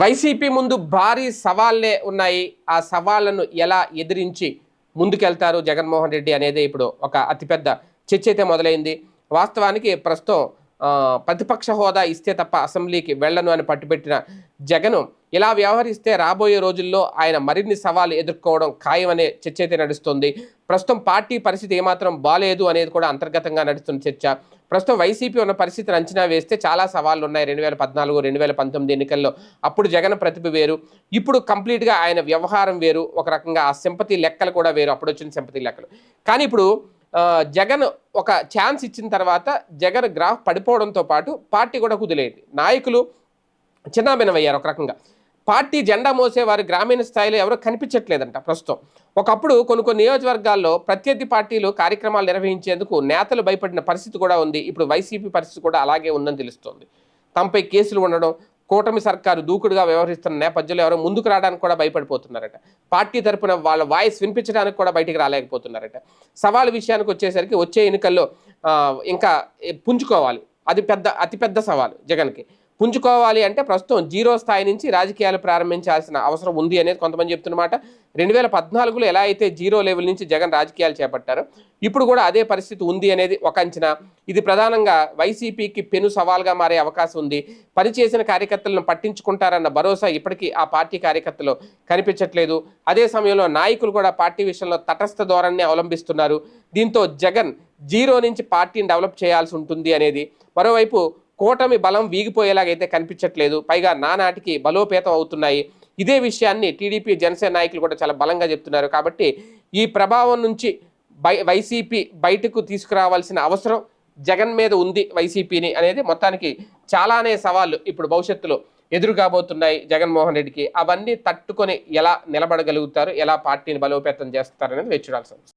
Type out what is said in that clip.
YCP ముందు భారీ సవాళ్ళే ఉన్నాయి. ఆ సవాళ్ళను ఎలా ఎదిరించి ముందుకెళ్తారు జగన్మోహన్ రెడ్డి అనేది ఇప్పుడు ఒక అతిపెద్ద చర్చ అయితే మొదలైంది. వాస్తవానికి ప్రస్తుతం ప్రతిపక్ష హోదా ఇస్తే తప్ప అసెంబ్లీకి వెళ్ళను అని పట్టుబెట్టిన జగను ఇలా వ్యవహరిస్తే రాబోయే రోజుల్లో ఆయన మరిన్ని సవాళ్ళు ఎదుర్కోవడం ఖాయమనే చర్చ అయితే నడుస్తుంది. ప్రస్తుతం పార్టీ పరిస్థితి ఏమాత్రం బాలేదు అనేది కూడా అంతర్గతంగా నడుస్తున్న చర్చ. ప్రస్తుతం వైసీపీ ఉన్న పరిస్థితిని అంచనా వేస్తే చాలా సవాళ్ళు ఉన్నాయి రెండు వేల పద్నాలుగు రెండు వేల పంతొమ్మిది ఎన్నికల్లో. అప్పుడు జగన్ ప్రతిభ వేరు. ఇప్పుడు కంప్లీట్గా ఆయన వ్యవహారం వేరు. ఒక రకంగా ఆ సింపతి లెక్కలు కూడా వేరు. అప్పుడు వచ్చిన సింపతి లెక్కలు. కానీ ఇప్పుడు జగన్ ఒక ఛాన్స్ ఇచ్చిన తర్వాత జగన్ గ్రాఫ్ పడిపోవడంతో పాటు పార్టీ కూడా కుదిలేదు. నాయకులు చిన్నాభిన్నమయ్యారు ఒక రకంగా. పార్టీ జెండా మోసే వారు గ్రామీణ స్థాయిలో ఎవరు కనిపించట్లేదంట ప్రస్తుతం. ఒకప్పుడు కొన్ని కొన్ని నియోజకవర్గాల్లో ప్రత్యర్థి పార్టీలు కార్యక్రమాలు నిర్వహించేందుకు నేతలు భయపడిన పరిస్థితి కూడా ఉంది. ఇప్పుడు వైసీపీ పరిస్థితి కూడా అలాగే ఉందని తెలుస్తోంది. తమపై కేసులు ఉండడం కూటమి సర్కారు దూకుడుగా వ్యవహరిస్తున్న నేపథ్యంలో ఎవరో ముందుకు రావడానికి కూడా భయపడిపోతున్నారట. పార్టీ తరఫున వాళ్ళ వాయిస్ వినిపించడానికి కూడా బయటికి రాలేకపోతున్నారట. సవాల్ విషయానికి వచ్చేసరికి వచ్చే ఎన్నికల్లో ఇంకా పుంజుకోవాలి. అది పెద్ద అతిపెద్ద సవాలు జగన్కి. పుంజుకోవాలి అంటే ప్రస్తుతం జీరో స్థాయి నుంచి రాజకీయాలు ప్రారంభించాల్సిన అవసరం ఉంది అనేది కొంతమంది చెప్తున్నమాట రెండు వేల పద్నాలుగులో ఎలా అయితే జీరో లెవెల్ నుంచి జగన్ రాజకీయాలు చేపట్టారో ఇప్పుడు కూడా అదే పరిస్థితి ఉంది అనేది ఒక అంచనా. ఇది ప్రధానంగా వైసీపీకి పెను సవాల్గా మారే అవకాశం ఉంది. పనిచేసిన కార్యకర్తలను పట్టించుకుంటారన్న భరోసా ఇప్పటికీ ఆ పార్టీ కార్యకర్తలు కనిపించట్లేదు. అదే సమయంలో నాయకులు కూడా పార్టీ విషయంలో తటస్థ ధోరణిని అవలంబిస్తున్నారు. దీంతో జగన్ జీరో నుంచి పార్టీని డెవలప్ చేయాల్సి ఉంటుంది అనేది. మరోవైపు కూటమి బలం వీగిపోయేలాగైతే కనిపించట్లేదు. పైగా నానాటికి బలోపేతం అవుతున్నాయి. ఇదే విషయాన్ని టీడీపీ జనసేన నాయకులు కూడా చాలా బలంగా చెప్తున్నారు. కాబట్టి ఈ ప్రభావం నుంచి బై వైసీపీ బయటకు తీసుకురావాల్సిన అవసరం జగన్ మీద ఉంది వైసీపీని అనేది మొత్తానికి చాలానే సవాళ్ళు ఇప్పుడు భవిష్యత్తులో ఎదురు కాబోతున్నాయి జగన్మోహన్ రెడ్డికి. అవన్నీ తట్టుకొని ఎలా నిలబడగలుగుతారు? ఎలా పార్టీని బలోపేతం చేస్తారు అనేది వేచి చూడాల్సి ఉంది